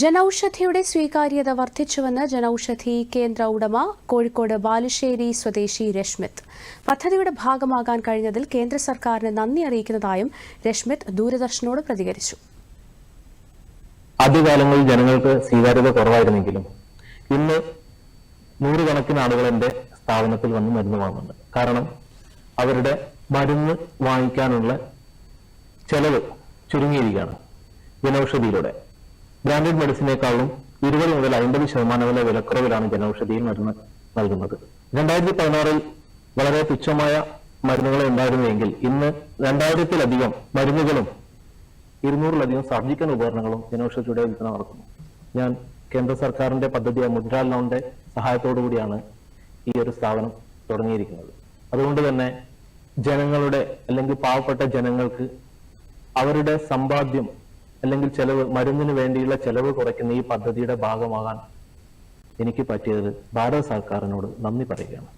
ജനൌഷധിയുടെ സ്വീകാര്യത വർദ്ധിച്ചുവെന്ന് ജനൌഷധി കേന്ദ്ര ഉടമ കോഴിക്കോട് ബാലുശ്ശേരി സ്വദേശി രശ്മിത്. പദ്ധതിയുടെ ഭാഗമാകാൻ കഴിഞ്ഞതിൽ കേന്ദ്ര സർക്കാരിന് നന്ദി അറിയിക്കുന്നതായും രശ്മിത് ദൂരദർശനോട് പ്രതികരിച്ചു. ആദ്യകാലങ്ങളിൽ ജനങ്ങൾക്ക് സ്വീകാര്യത കുറവായിരുന്നെങ്കിലും ഇന്ന് നൂറുകണക്കിന് ആളുകൾ എന്റെ സ്ഥാപനത്തിൽ വന്ന് മരുന്ന് വാങ്ങുന്നുണ്ട്. കാരണം അവരുടെ മരുന്ന് വാങ്ങിക്കാനുള്ള ചെലവ് ചുരുങ്ങിയിരിക്കുകയാണ് ജനൌഷധിയിലൂടെ. ബ്രാൻഡഡ് മെഡിസിനേക്കാളും ഇരുപത് മുതൽ അമ്പത് ശതമാനം വരെ വിലക്കുറവിലാണ് ജനൌഷധിയിൽ മരുന്ന് നൽകുന്നത്. രണ്ടായിരത്തി പതിനാറിൽ വളരെ തുച്ഛമായ മരുന്നുകൾ ഉണ്ടായിരുന്നുവെങ്കിൽ ഇന്ന് രണ്ടായിരത്തിലധികം മരുന്നുകളും ഇരുന്നൂറിലധികം സർജിക്കൽ ഉപകരണങ്ങളും ജനൌഷധിയുടെ വിൽപ്പന നടക്കുന്നു. ഞാൻ കേന്ദ്ര സർക്കാരിന്റെ പദ്ധതിയായ മുദ്രാ ലോണിന്റെ സഹായത്തോടു കൂടിയാണ് ഈ ഒരു സ്ഥാപനം തുടങ്ങിയിരിക്കുന്നത്. അതുകൊണ്ട് തന്നെ ജനങ്ങളുടെ അല്ലെങ്കിൽ പാവപ്പെട്ട ജനങ്ങൾക്ക് അവരുടെ സമ്പാദ്യം അല്ലെങ്കിൽ ചെലവ് മരുന്നിന് വേണ്ടിയുള്ള ചെലവ് കുറയ്ക്കുന്ന ഈ പദ്ധതിയുടെ ഭാഗമാകാൻ എനിക്ക് പറ്റിയത് ഭാരത സർക്കാരിനോട് നന്ദി പറയുകയാണ്.